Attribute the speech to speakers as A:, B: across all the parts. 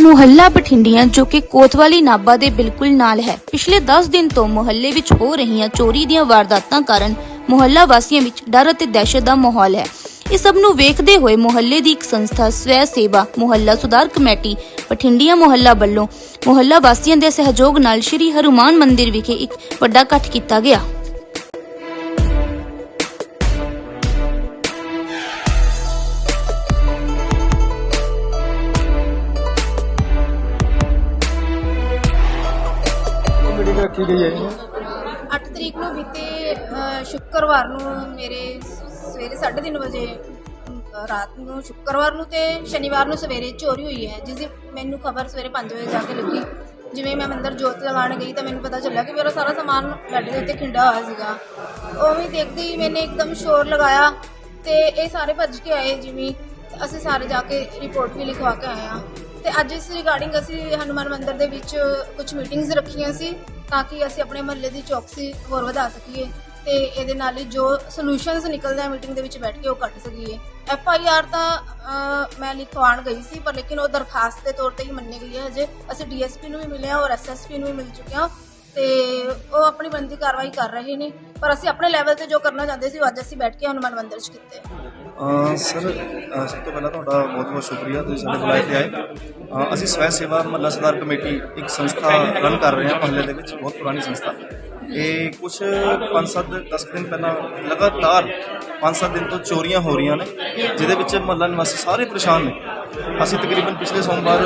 A: ਮੁਹੱਲਾ ਬਠਿੰਡੀਆਂ, ਜੋ ਕਿ ਕੋਤਵਾਲੀ ਨਾਬਾ ਦੇ ਬਿਲਕੁਲ ਨਾਲ ਹੈ। ਪਿਛਲੇ 10 ਦਿਨ ਤੋਂ ਮੁਹੱਲੇ ਵਿੱਚ ਹੋ ਰਹੀਆਂ ਚੋਰੀ ਦੀਆਂ ਵਾਰਦਾਤਾਂ ਕਾਰਨ ਮੁਹੱਲਾ ਵਾਸੀਆਂ ਵਿੱਚ ਡਰ ਅਤੇ ਦਹਿਸ਼ਤ ਦਾ ਮਾਹੌਲ ਹੈ। ਇਸ ਸਭ ਨੂੰ ਵੇਖਦੇ ਹੋਏ ਮੁਹੱਲੇ ਦੀ ਇੱਕ ਸੰਸਥਾ, ਸਵੈ ਸੇਵਾ, ਮੁਹੱਲਾ ਸੁਧਾਰ ਕਮੇਟੀ, ਬਠਿੰਡੀਆਂ ਮੁਹੱਲਾ ਵੱਲੋਂ ਮੁਹੱਲਾ ਵਾਸੀਆਂ ਦੇ ਸਹਿਯੋਗ ਨਾਲ ਸ਼੍ਰੀ ਹਰੂਮਾਨ ਮੰਦਿਰ ਵਿਖੇ ਇੱਕ ਵੱਡਾ ਇਕੱਠ ਕੀਤਾ ਗਿਆ।
B: ਮੀਟਿੰਗ ਗਈ ਹੈ
C: 8 ਤਰੀਕ ਨੂੰ ਬੀਤੇ ਅ, ਸ਼ੁੱਕਰਵਾਰ ਨੂੰ ਮੇਰੇ ਸਵੇਰੇ 3:30 ਵਜੇ ਅ, ਰਾਤ ਨੂੰ ਸ਼ੁੱਕਰਵਾਰ ਨੂੰ ਤੇ ਸ਼ਨੀਵਾਰ ਨੂੰ ਸਵੇਰੇ ਚੋਰੀ ਹੋਈ ਹੈ ਜਿਸ ਦੀ ਮੈਨੂੰ ਖਬਰ ਸਵੇਰੇ 5 ਵਜੇ ਜਾ ਕੇ ਲੱਗੀ। ਜਿਵੇਂ ਮੈਂ ਮੰਦਰ ਜੋਤ ਲਗਾਉਣ ਗਈ ਤਾਂ ਮੈਨੂੰ ਪਤਾ ਚੱਲਿਆ ਕਿ ਮੇਰਾ ਸਾਰਾ ਸਮਾਨ ਬੈੱਡ ਦੇ ਉੱਤੇ ਖਿੰਡਾ ਹੋਇਆ ਸੀਗਾ। ਉਵੇਂ ਹੀ ਦੇਖਦੇ ਹੀ ਮੈਨੇ ਇੱਕਦਮ ਸ਼ੋਰ ਲਗਾਇਆ ਤੇ ਇਹ ਸਾਰੇ ਭੱਜ ਕੇ ਆਏ ਜਿਵੇਂ ਤੇ ਅਸੀਂ ਸਾਰੇ ਜਾ ਕੇ ਰਿਪੋਰਟ ਵੀ ਲਿਖਵਾ ਕੇ ਆਏ ਆ ਤੇ ਅੱਜ ਇਸ ਰਿਗਾਰਡਿੰਗ ਅਸੀਂ ਹਨੂਮਾਨ ਮੰਦਿਰ ਦੇ ਵਿੱਚ ਕੁਝ ਮੀਟਿੰਗਸ ਰੱਖੀਆਂ ਸੀ। ਤਾਂ ਕਿ ਅਸੀਂ ਆਪਣੇ ਮਹੱਲੇ ਦੀ ਚੌਕਸੀ ਹੋਰ ਵਧਾ ਸਕੀਏ ਤੇ ਇਹਦੇ ਨਾਲ ਹੀ ਜੋ ਸੋਲੂਸ਼ਨਸ ਨਿਕਲਦੇ ਆ ਮੀਟਿੰਗ ਦੇ ਵਿੱਚ ਬੈਠ ਕੇ ਉਹ ਕੱਢ ਸਕੀਏ। ਐਫ ਆਈ ਆਰ ਤਾਂ ਮੈਂ ਲਿਖਵਾਉਣ ਗਈ ਸੀ, ਪਰ ਲੇਕਿਨ ਉਹ ਦਰਖਾਸਤ ਦੇ ਤੌਰ ਤੇ ਹੀ ਮੰਨੀ ਗਈ ਹੈ। ਹਜੇ ਅਸੀਂ ਡੀਐਸਪੀ ਨੂੰ ਵੀ ਮਿਲੇ ਹਾਂ ਔਰ ਐਸਐਸਪੀ ਨੂੰ ਵੀ ਮਿਲ ਚੁੱਕਿਆ ਤੇ ਉਹ ਆਪਣੀ ਬੰਦੀ ਕਾਰਵਾਈ ਕਰ ਰਹੇ ਨੇ। ਪਰ ਅਸੀਂ ਆਪਣੇ ਲੈਵਲ ਤੇ ਜੋ ਕਰਨਾ ਚਾਹੁੰਦੇ ਸੀ, ਉਹ ਅੱਜ ਅਸੀਂ ਬੈਠ ਕੇ ਹਨੂਮਾਨ ਮੰਦਿਰ 'ਚ ਕੀਤੇ
D: ਸਰ ਸਭ ਤੋਂ ਪਹਿਲਾਂ ਤੁਹਾਡਾ ਬਹੁਤ ਬਹੁਤ ਸ਼ੁਕਰੀਆ, ਤੁਸੀਂ ਸਾਡੇ ਬੁਲਾਏ ਤੇ ਆਏ। ਅਸੀਂ ਸਵੈ ਸੇਵਾ ਮਹੱਲਾ ਸੁਧਾਰ ਕਮੇਟੀ ਇੱਕ ਸੰਸਥਾ ਰਨ ਕਰ ਰਹੇ ਹਾਂ ਮਹੱਲੇ ਦੇ ਵਿੱਚ, ਬਹੁਤ ਪੁਰਾਣੀ ਸੰਸਥਾ। ਇਹ ਕੁਝ 5-7 10 ਦਿਨ ਪਹਿਲਾਂ ਲਗਾਤਾਰ 5-7 ਦਿਨ ਤੋਂ ਚੋਰੀਆਂ ਹੋ ਰਹੀਆਂ ਨੇ, ਜਿਹਦੇ ਵਿੱਚ ਮਹੱਲਾ ਨਿਵਾਸੀ ਸਾਰੇ ਪਰੇਸ਼ਾਨ ਨੇ। ਅਸੀਂ ਤਕਰੀਬਨ ਪਿਛਲੇ ਸੋਮਵਾਰ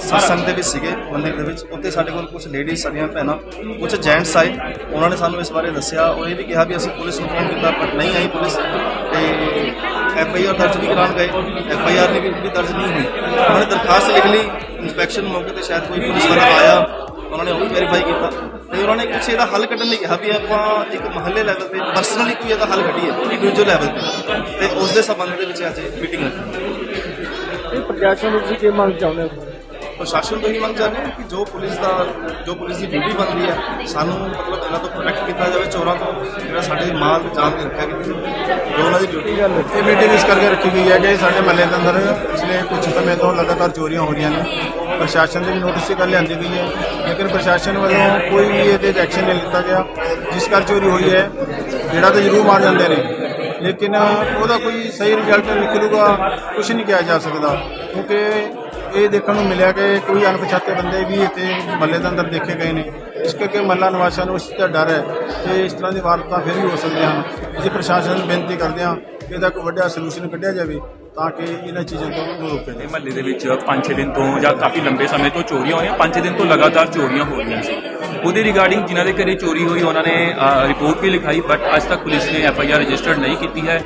D: ਸਤਸੰਗ ਦੇ ਵਿੱਚ ਸੀਗੇ ਮੰਦਿਰ ਦੇ ਵਿੱਚ, ਉੱਥੇ ਸਾਡੇ ਕੋਲ ਕੁਝ ਲੇਡੀਜ਼ ਸਾਡੀਆਂ ਭੈਣਾਂ ਕੁਝ ਜੈਂਟਸ ਆਏ। ਉਹਨਾਂ ਨੇ ਸਾਨੂੰ ਇਸ ਬਾਰੇ ਦੱਸਿਆ, ਉਹ ਇਹ ਵੀ ਕਿਹਾ ਵੀ ਅਸੀਂ ਪੁਲਿਸ ਨੂੰ ਫੋਨ ਕੀਤਾ ਪਰ ਨਹੀਂ ਆਈ ਪੁਲਿਸ। ਤੇ ਐਫ ਆਈ ਆਰ ਦਰਜ ਵੀ ਕਰਾਉਣ ਗਏ, ਐਫ ਆਈ ਆਰ ਨੇ ਵੀ ਵੀ ਦਰਜ ਨਹੀਂ ਹੋਈ। ਉਹਨਾਂ ਨੇ ਦਰਖਾਸਤ ਲਿਖ ਲਈ ਮੌਕੇ ਤੇ ਸ਼ਾਇਦ ਕੋਈ ਪੁਲਿਸ ਵਾਲਾ ਆਇਆ, ਉਹਨਾਂ ਨੇ ਉਹ ਵੀ ਵੈਰੀਫਾਈ ਕੀਤਾ। ਤੇ ਉਹਨਾਂ ਨੇ ਕੁਛ ਇਹਦਾ ਹੱਲ ਕੱਢਣ ਲਈ ਕਿਹਾ ਵੀ ਆਪਾਂ ਇੱਕ ਮਹੱਲੇ ਲੈਵਲ ਤੇ ਪਰਸਨਲੀ ਕੋਈ ਇਹਦਾ ਹੱਲ ਕੱਢੀਏ ਇੰਡੀਵਿਜੂਅਲ ਲੈਵਲ ਤੇ। ਤੇ ਉਸ ਦੇ ਸੰਬੰਧ ਦੇ ਵਿੱਚ ਅੱਜ ਮੀਟਿੰਗ ਰੱਖੀ
B: ਇਹ ਪ੍ਰਸ਼ਾਸਨ ਨੂੰ ਤੁਸੀਂ ਕੀ ਮੰਗ ਚਾਹੁੰਦੇ ਹੋ?
D: ਪ੍ਰਸ਼ਾਸਨ ਤੋਂ ਹੀ ਮੰਗ ਚਾਹੁੰਦੇ ਹਾਂ ਕਿ ਜੋ ਪੁਲਿਸ ਦਾ ਜੋ ਪੁਲਿਸ ਦੀ ਡਿਊਟੀ ਬਣਦੀ ਹੈ, ਸਾਨੂੰ ਮਤਲਬ ਇਹਨਾਂ ਤੋਂ ਪ੍ਰੋਟੈਕਟ ਕੀਤਾ ਜਾਵੇ, ਚੋਰਾਂ ਤੋਂ ਜਿਹੜਾ ਸਾਡੇ ਮਾਲ ਤੇ ਜਾਨ ਤੇ ਰੱਖਿਆ ਗਿਆ ਜੋ ਉਹਨਾਂ ਦੀ ਡਿਊਟੀ ਹੈ,
E: ਇਹ ਮੀਟਿੰਗ ਇਸ ਕਰਕੇ ਰੱਖੀ ਗਈ ਹੈ ਕਿ ਸਾਡੇ ਮਹੱਲੇ ਦੇ ਅੰਦਰ ਪਿਛਲੇ ਕੁਝ ਸਮੇਂ ਤੋਂ ਲਗਾਤਾਰ ਚੋਰੀਆਂ ਹੋ ਰਹੀਆਂ ਨੇ। ਪ੍ਰਸ਼ਾਸਨ ਦੇ ਵੀ ਨੋਟਿਸ 'ਚ ਗੱਲ ਲਿਆਂਦੀ ਗਈ ਹੈ। ਲੇਕਿਨ ਪ੍ਰਸ਼ਾਸਨ ਵੱਲੋਂ ਕੋਈ ਵੀ ਇਹਦੇ 'ਤੇ ਐਕਸ਼ਨ ਨਹੀਂ ਲਿੱਤਾ ਗਿਆ। ਜਿਸ ਕਰ ਚੋਰੀ ਹੋਈ ਹੈ, ਜਿਹੜਾ ਤਾਂ ਜ਼ਰੂਰ ਮਾਰ ਜਾਂਦੇ ਨੇ। ਲੇਕਿਨ ਉਹਦਾ ਕੋਈ ਸਹੀ ਰਿਜ਼ਲਟ ਨਿਕਲੂਗਾ ਕੁਝ ਨਹੀਂ ਕਿਹਾ ਜਾ ਸਕਦਾ। ਕਿਉਂਕਿ ਇਹ ਦੇਖਣ ਨੂੰ ਮਿਲਿਆ ਕਿ ਕੋਈ ਅਣਪਛਾਤੇ ਬੰਦੇ ਵੀ ਇੱਥੇ ਮਹੱਲੇ ਦੇ ਅੰਦਰ ਦੇਖੇ ਗਏ ਨੇ। ਇਸ ਕਰਕੇ ਮਹੱਲਾ ਨਿਵਾਸੀਆਂ ਨੂੰ ਇਸ ਦਾ ਡਰ ਹੈ ਕਿ ਇਸ ਤਰ੍ਹਾਂ ਦੀ ਵਾਰਦਾਤਾਂ ਫਿਰ ਵੀ ਹੋ ਸਕਦੀਆਂ ਹਨ। ਅਸੀਂ ਪ੍ਰਸ਼ਾਸਨ ਨੂੰ ਬੇਨਤੀ ਕਰਦੇ ਹਾਂ ਕਿ ਇਹਦਾ ਕੋਈ ਵੱਡਾ ਸੋਲੂਸ਼ਨ ਕੱਢਿਆ ਜਾਵੇ ਤਾਂ ਕਿ ਇਹਨਾਂ ਚੀਜ਼ਾਂ ਤੋਂ ਨੂੰ ਰੋਕਿਆ ਜਾਵੇ
F: ਇਹ ਮਹੱਲੇ ਦੇ ਵਿੱਚ 5-6 ਦਿਨ ਤੋਂ ਜਾਂ ਕਾਫੀ ਲੰਬੇ ਸਮੇਂ ਤੋਂ ਚੋਰੀਆਂ ਹੋਈਆਂ। 5 ਦਿਨ ਤੋਂ ਲਗਾਤਾਰ ਚੋਰੀਆਂ ਹੋ ਰਹੀਆਂ ਸੀ। ਉਹਦੇ ਰਿਗਾਰਡਿੰਗ ਜਿਨ੍ਹਾਂ ਦੇ ਘਰੇ ਚੋਰੀ ਹੋਈ, ਉਹਨਾਂ ਨੇ ਰਿਪੋਰਟ ਵੀ ਲਿਖਾਈ ਬਟ ਅੱਜ ਤੱਕ ਪੁਲਿਸ ਨੇ ਐਫ ਆਈ ਆਰ ਰਜਿਸਟਰਡ ਨਹੀਂ ਕੀਤੀ ਹੈ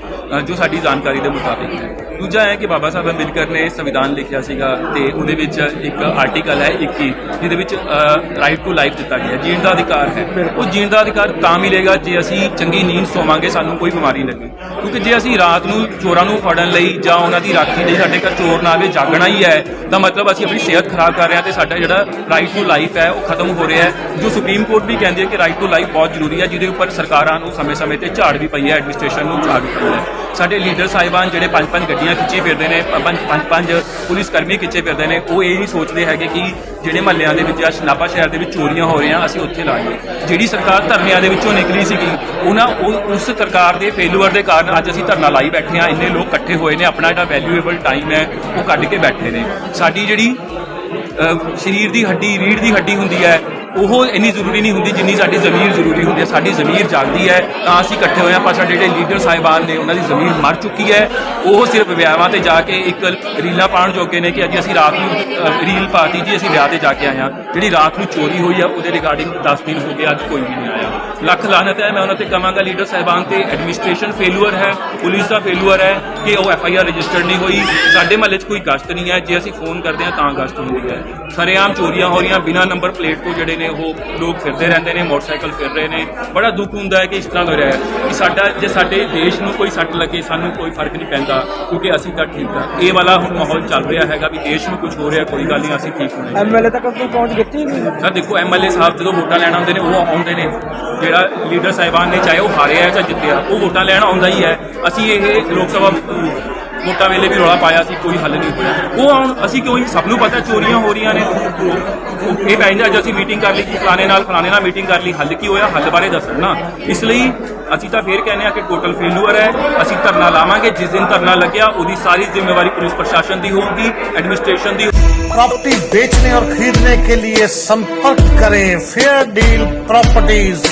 F: ਜੋ ਸਾਡੀ ਜਾਣਕਾਰੀ ਦੇ ਮੁਤਾਬਿਕ ਹੈ। ਦੂਜਾ ਹੈ ਕਿ ਬਾਬਾ ਸਾਹਿਬ ਅੰਬੇਦਕਰ ਨੇ ਸੰਵਿਧਾਨ ਲਿਖਿਆ ਸੀਗਾ ਤੇ ਉਹਦੇ ਵਿੱਚ ਇੱਕ ਆਰਟੀਕਲ ਹੈ 21 ਜਿਹਦੇ ਵਿੱਚ ਰਾਈਟ ਟੂ ਲਾਈਫ ਦਿੱਤਾ ਗਿਆ ਜੀਣ ਦਾ ਅਧਿਕਾਰ ਹੈ। ਉਹ ਜੀਣ ਦਾ ਅਧਿਕਾਰ ਤਾਂ ਮਿਲੇਗਾ ਜੇ ਅਸੀਂ ਚੰਗੀ ਨੀਂਦ ਸੋਵਾਂਗੇ ਸਾਨੂੰ ਕੋਈ ਬਿਮਾਰੀ ਲੱਗੇ। ਕਿਉਂਕਿ ਜੇ ਅਸੀਂ ਰਾਤ ਨੂੰ ਚੋਰਾਂ ਨੂੰ ਫੜਨ ਲਈ ਜਾਂ ਉਹਨਾਂ ਦੀ ਰਾਖੀ ਲਈ ਸਾਡੇ ਘਰ ਚੋਰ ਨਾ ਆਵੇ ਜਾਗਣਾ ਹੀ ਹੈ ਤਾਂ ਮਤਲਬ ਅਸੀਂ ਆਪਣੀ ਸਿਹਤ ਖਰਾਬ ਕਰ ਰਹੇ ਹਾਂ ਤੇ ਸਾਡਾ ਜਿਹੜਾ ਰਾਈਟ ਟੂ ਲਾਈਫ ਹੈ ਉਹ ਖਤਮ ਹੋ ਰਿਹਾ ਹੈ। ਜੋ ਸੁਪਰੀਮ ਕੋਰਟ ਵੀ ਕਹਿੰਦੀ ਹੈ ਕਿ ਰਾਈਟ ਟੂ ਲਾਈਫ ਬਹੁਤ ਜ਼ਰੂਰੀ ਹੈ ਜਿਹਦੇ ਉੱਪਰ ਸਰਕਾਰਾਂ ਨੂੰ ਸਮੇਂ-ਸਮੇਂ ਤੇ ਝਾੜ ਵੀ ਪਈ ਹੈ ਐਡਮਿਨਿਸਟ੍ਰੇਸ਼ਨ ਨੂੰ ਝਾੜ ਵੀ ਪਈ ਹੈ। ਸਾਡੇ ਲੀਡਰ ਸਾਹਿਬਾਨ ਜਿਹੜੇ ਪੰਜ ਪੰਜ ਗੱਡੀਆਂ ਖਿੱਚੀ ਫਿਰਦੇ ਨੇ ਪੰਜ ਪੰਜ ਪੰਜ ਪੁਲਿਸ ਕਰਮੀ ਖਿੱਚੇ ਫਿਰਦੇ ਨੇ, ਉਹ ਇਹ ਨਹੀਂ ਸੋਚਦੇ ਹੈਗੇ ਕਿ ਜਿਹੜੇ ਮਹੱਲਿਆਂ ਦੇ ਵਿੱਚ ਜਾਂ ਨਾਭਾ ਸ਼ਹਿਰ ਦੇ ਵਿੱਚ ਚੋਰੀਆਂ ਹੋ ਰਹੀਆਂ, ਅਸੀਂ ਉੱਥੇ ਲਾਈਏ। ਜਿਹੜੀ ਸਰਕਾਰ ਧਰਨਿਆਂ ਦੇ ਵਿੱਚੋਂ ਨਿਕਲੀ ਸੀਗੀ ਉਹਨਾਂ ਉਹ- ਉਸ ਸਰਕਾਰ ਦੇ ਫੇਲੂਅਰ ਦੇ ਕਾਰਨ ਅੱਜ ਅਸੀਂ ਧਰਨਾ ਲਾਈ ਬੈਠੇ ਹਾਂ, ਇੰਨੇ ਲੋਕ ਇਕੱਠੇ ਹੋਏ ਨੇ, ਆਪਣਾ ਜਿਹੜਾ ਵੈਲਿਊਏਬਲ ਟਾਈਮ ਹੈ, ਉਹ ਕੱਢ ਕੇ ਬੈਠੇ ਨੇ। ਸਾਡੀ ਜਿਹੜੀ ਸਰੀਰ ਦੀ ਹੱਡੀ ਰੀੜ ਦੀ ਹੱਡੀ ਹੁੰਦੀ ਹੈ ਉਹ ਇੰਨੀ ਜ਼ਰੂਰੀ ਨਹੀਂ ਹੁੰਦੀ ਜਿੰਨੀ ਸਾਡੀ ਜ਼ਮੀਰ ਜ਼ਰੂਰੀ ਹੁੰਦੀ ਹੈ। ਸਾਡੀ ਜ਼ਮੀਰ ਜਾਗਦੀ ਹੈ, ਤਾਂ ਅਸੀਂ ਇਕੱਠੇ ਹੋਏ ਹਾਂ। ਪਰ ਸਾਡੇ ਜਿਹੜੇ ਲੀਡਰ ਸਾਹਿਬਾਨ ਨੇ, ਉਹਨਾਂ ਦੀ ਜ਼ਮੀਰ ਮਰ ਚੁੱਕੀ ਹੈ। ਉਹ ਸਿਰਫ ਵਿਆਹਾਂ ਤੇ ਜਾ ਕੇ ਇੱਕ ਰੀਲਾਂ ਪਾਉਣ ਜੋਗੇ ਨੇ ਕਿ ਅੱਜ ਅਸੀਂ ਰਾਤ ਨੂੰ ਰੀਲ ਪਾਤੀ ਜੀ, ਅਸੀਂ ਵਿਆਹ ਤੇ ਜਾ ਕੇ ਆਏ ਹਾਂ। ਜਿਹੜੀ ਰਾਤ ਨੂੰ ਚੋਰੀ ਹੋਈ ਆ, ਉਹਦੇ ਰਿਗਾਰਡਿੰਗ 10 ਦਿਨ ਹੋ ਗਏ, ਅੱਜ ਕੋਈ ਵੀ ਨਹੀਂ ਆਇਆ। ਲੱਖ ਲਾਹਨਤ ਹੈ। ਮੈਂ ਉਹਨਾਂ ਤੇ ਕਵਾਂਗਾ ਲੀਡਰ ਸਾਹਿਬਾਨ ਤੇ ਐਡਮਿਨਿਸਟ੍ਰੇਸ਼ਨ ਫੇਲੂਅਰ ਹੈ। ਪੁਲਿਸ ਦਾ ਫੇਲੂਅਰ ਹੈ ਕਿ ਉਹ ਐਫ ਆਈ ਆਰ ਰਜਿਸਟਰਡ ਨਹੀਂ ਹੋਈ। ਸਾਡੇ ਮਹੱਲੇ 'ਚ ਕੋਈ ਗਸ਼ਤ ਨਹੀਂ ਹੈ। ਜੇ ਅਸੀਂ ਫੋਨ ਕਰਦੇ ਹਾਂ ਤਾਂ ਗਸ਼ਤ ਹੁੰਦੀ ਹੈ। ਸਰੇਆਮ ਚੋਰੀਆਂ ਹੋ ਰਹੀਆਂ। ਬਿਨਾਂ ਨੰਬਰ ਪਲੇਟ ਤੋਂ ਜਿਹੜੇ ਨੇ ਉਹ ਲੋਕ ਫਿਰਦੇ ਰਹਿੰਦੇ ਨੇ ਮੋਟਰਸਾਈਕਲ ਫਿਰ ਰਹੇ ਨੇ। ਬੜਾ ਦੁੱਖ ਹੁੰਦਾ ਹੈ ਕਿ ਇਸ ਤਰ੍ਹਾਂ ਹੋ ਰਿਹਾ ਹੈ ਕਿ ਸਾਡਾ ਜੇ ਸਾਡੇ ਦੇਸ਼ ਨੂੰ ਕੋਈ ਸੱਟ ਲੱਗੇ ਸਾਨੂੰ ਕੋਈ ਫ਼ਰਕ ਨਹੀਂ ਪੈਂਦਾ ਕਿਉਂਕਿ ਅਸੀਂ ਤਾਂ ਠੀਕ ਆ ਇਹ ਵਾਲਾ ਹੁਣ ਮਾਹੌਲ ਚੱਲ ਰਿਹਾ ਹੈਗਾ ਵੀ ਦੇਸ਼ ਨੂੰ ਕੁਝ ਹੋ ਰਿਹਾ ਕੋਈ ਗੱਲ ਨਹੀਂ ਅਸੀਂ ਠੀਕ ਹੋਣੇ
B: ਐਮਐਲਏ ਤੱਕ ਪਹੁੰਚ ਨਹੀਂ।
F: ਸਰ ਦੇਖੋ ਐਮਐਲਏ ਸਾਹਿਬ ਜਦੋਂ ਵੋਟਾਂ ਲੈਣ ਆਉਂਦੇ ਨੇ ਉਹ ਆਉਂਦੇ ਨੇ। ਜਿਹੜਾ ਲੀਡਰ ਸਾਹਿਬਾਨ ਨੇ ਚਾਹੇ ਉਹ ਹਾਰਿਆ ਹੈ ਚਾਹੇ ਜਿੱਤਿਆ ਉਹ ਵੋਟਾਂ ਲੈਣ ਆਉਂਦਾ ਹੀ ਹੈ ਅਸੀਂ ਇਹ ਲੋਕ ਸਭਾ ਵੋਟਾਂ ਵੇਲੇ ਵੀ ਰੌਲਾ ਪਾਇਆ ਸੀ ਕੋਈ ਹੱਲ ਨਹੀਂ ਹੋਇਆ ਉਹ ਹੁਣ ਅਸੀਂ ਕਿਉਂ ਸਭ ਨੂੰ ਪਤਾ ਚੋਰੀਆਂ ਹੋ ਰਹੀਆਂ ਨੇ ਇਹ ਪੈਂਦਾ ਅੱਜ ਅਸੀਂ ਮੀਟਿੰਗ ਕਰ ਲਈ ਕਿ ਫਲਾਣੇ ਨਾਲ ਫਲਾਣੇ ਨਾਲ ਮੀਟਿੰਗ ਕਰ ਲਈ ਹੱਲ ਕੀ ਹੋਇਆ ਹੱਲ ਬਾਰੇ ਦੱਸਣ ਨਾ ਇਸ ਲਈ ਅਸੀਂ ਤਾਂ ਫੇਰ ਕਹਿੰਦੇ ਆ ਕਿ ਟੋਟਲ ਫੇਲੂਅਰ ਹੈ ਅਸੀਂ ਧਰਨਾ ਲਾਵਾਂਗੇ ਜਿਸ ਦਿਨ ਧਰਨਾ ਲੱਗਿਆ ਉਹਦੀ ਸਾਰੀ ਜ਼ਿੰਮੇਵਾਰੀ ਪੁਲਿਸ ਪ੍ਰਸ਼ਾਸਨ ਦੀ ਹੋਊਗੀ ਐਡਮਿਨਿਸਟ੍ਰੇਸ਼ਨ ਦੀ
G: प्रॉपर्टी बेचने और खरीदने के लिए संपर्क करें फेयर डील प्रॉपर्टीज